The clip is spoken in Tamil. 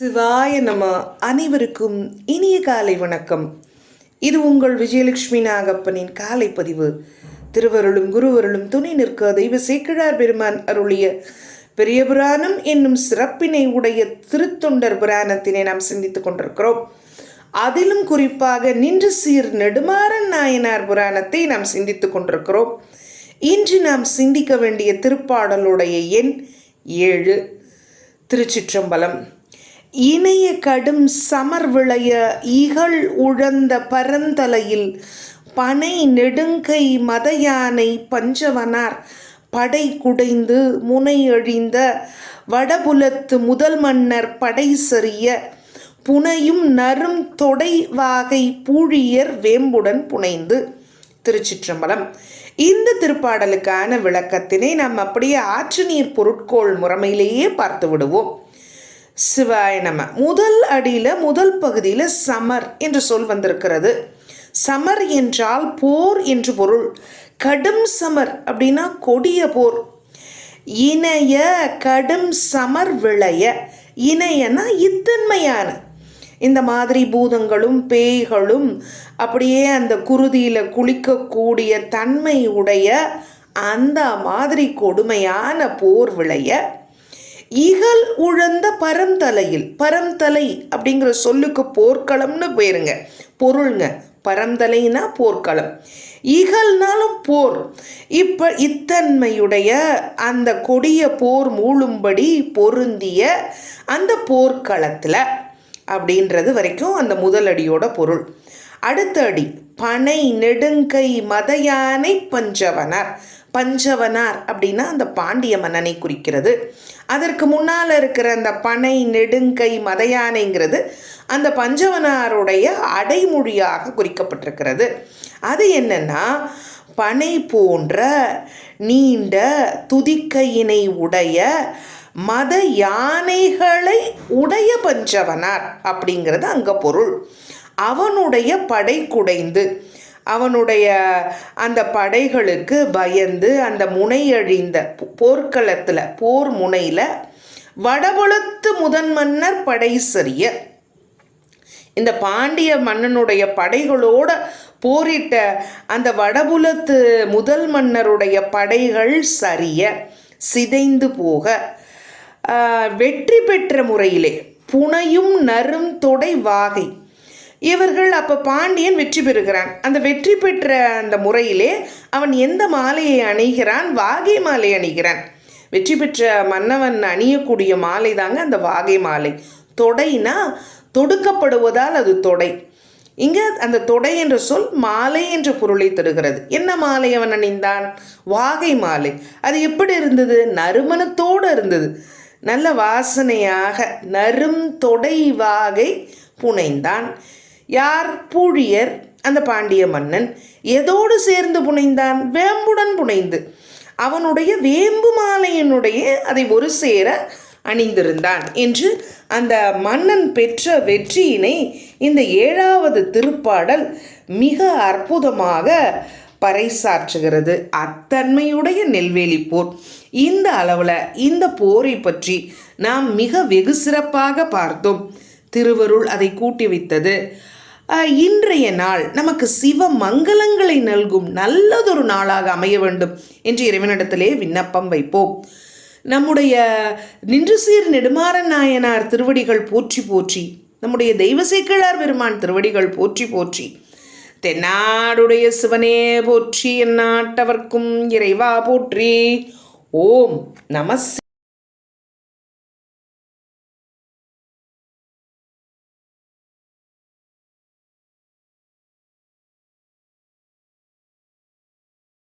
சிவாய நம. அனைவருக்கும் இனிய காலை வணக்கம். இது உங்கள் விஜயலட்சுமி நாகப்பனின் காலை பதிவு. திருவருளும் குருவருளும் துணை நிற்க தெய்வ சேக்கிழார் பெருமான் அருளிய பெரிய புராணம் என்னும் சிறப்பினை உடைய திருத்தொண்டர் புராணத்தினை நாம் சிந்தித்துக் கொண்டிருக்கிறோம். அதிலும் குறிப்பாக நின்று சீர் நெடுமாறன் நாயனார் புராணத்தை நாம் சிந்தித்துக் கொண்டிருக்கிறோம். இன்று நாம் சிந்திக்க வேண்டிய திருப்பாடலுடைய எண் ஏழு. திருச்சிற்றம்பலம். இணைய கடும் சமர் விளைய இகழ் உழந்த பரந்தலையில் பனை நெடுங்கை மதயானை பஞ்சவனார். படை குடைந்து முனை அழிந்த வடபுலத்து முதல் மன்னர் படை சரிய புனையும் நரும் தொடை வாகை பூழியர் வேம்புடன் புனைந்து. திருச்சிற்றம்பலம். இந்த திருப்பாடலுக்கான விளக்கத்தினை நாம் அப்படியே ஆற்று நீர் பொருட்கோள் முறைமையிலேயே பார்த்து விடுவோம். சிவாய நம. முதல் அடியில் முதல் பகுதியில் சமர் என்று சொல் வந்திருக்கிறது. சமர் என்றால் போர் என்று பொருள். கடும் சமர் அப்படின்னா கொடிய போர். இணைய கடும் சமர் விளைய. இணையனா இத்தன்மையான. இந்த மாதிரி பூதங்களும் பேய்களும் அப்படியே அந்த குருதியில் குளிக்கக்கூடிய தன்மை உடைய அந்த மாதிரி கொடுமையான போர் விளைய இகல் உழந்த பரம்தலையில் பரம்தலை அப்படிங்கிற சொல்லுக்கு போர்க்களம்னு போயிருங்க பொருளுங்க. பரம்தலைனா போர்க்களம். இகல்னாலும் போர். இப்போ இத்தன்மையுடைய அந்த கொடிய போர் மூழும்படி பொருந்திய அந்த போர்க்களத்தில் அப்படின்றது வரைக்கும் அந்த முதலடியோட பொருள். அடுத்த அடி பனை நெடுங்கை மதயானை பஞ்சவனார். பஞ்சவனார் அப்படின்னா அந்த பாண்டிய மன்னனை குறிக்கிறது. அதற்கு முன்னால் இருக்கிற அந்த பனை நெடுங்கை மதையானைங்கிறது அந்த பஞ்சவனாருடைய அடைமொழியாக குறிக்கப்பட்டிருக்கிறது. அது என்னென்னா பனை போன்ற நீண்ட துதிக்கையினை உடைய மத யானைகளை உடைய பஞ்சவனார் அப்படிங்கிறது அங்கே பொருள். அவனுடைய படை குடைந்து அவனுடைய அந்த படைகளுக்கு பயந்து அந்த முனையழிந்த போர்க்களத்தில் போர் முனையில் வடபுலத்து முதன் மன்னர் படை சரிய இந்த பாண்டிய மன்னனுடைய படைகளோட போரிட்ட அந்த வடபுலத்து முதல் மன்னருடைய படைகள் சரிய சிதைந்து போக வெற்றி பெற்ற முறையிலே புனையும் நரும் தொடை வாகை இவர்கள் அப்போ பாண்டியன் வெற்றி பெறுகிறான். அந்த வெற்றி பெற்ற அந்த முறையிலே அவன் எந்த மாலையை அணிகிறான்? வாகை மாலை அணிகிறான். வெற்றி பெற்ற மன்னவன் அணியக்கூடிய மாலை தாங்க அந்த வாகை மாலை. தொடைனா தொடுக்கப்படுவதால் அது தொடை. இங்கே அந்த தொடை என்ற சொல் மாலை என்ற பொருளை தருகிறது. என்ன மாலை அவன் அணிந்தான்? வாகை மாலை. அது எப்படி இருந்தது? நறுமணத்தோடு இருந்தது. நல்ல வாசனையாக நரும் தொடை வாகை புனைந்தான். யார் பூழியர்? அந்த பாண்டிய மன்னன் எதோடு சேர்ந்து புனைந்தான்? வேம்புடன் புனைந்து. அவனுடைய வேம்பு மாலையினுடைய அதை ஒரு சேர அணிந்திருந்தான் என்று அந்த மன்னன் பெற்ற வெற்றியினை இந்த ஏழாவது திருப்பாடல் மிக அற்புதமாக பறைசாற்றுகிறது. அத்தன்மையுடைய நெல்வேலி போர். இந்த அளவில் இந்த போரை பற்றி நாம் மிக வெகு சிறப்பாக பார்த்தோம். திருவருள் அதை கூட்டி வைத்தது இன்றைய நாள் நமக்கு சிவ மங்களங்களை நல்கும் நல்லதொரு நாளாக அமைய வேண்டும் என்று இறைவனிடத்திலே விண்ணப்பம் வைப்போம். நம்முடைய நின்று சீர் நெடுமாறன் நாயனார் திருவடிகள் போற்றி போற்றி நம்முடைய தெய்வசேக்கிழார் பெருமான் திருவடிகள் போற்றி போற்றி தென்னாடுடைய சிவனே போற்றி எந்நாட்டவர்க்கும் இறைவா போற்றி. ஓம் நமஸ்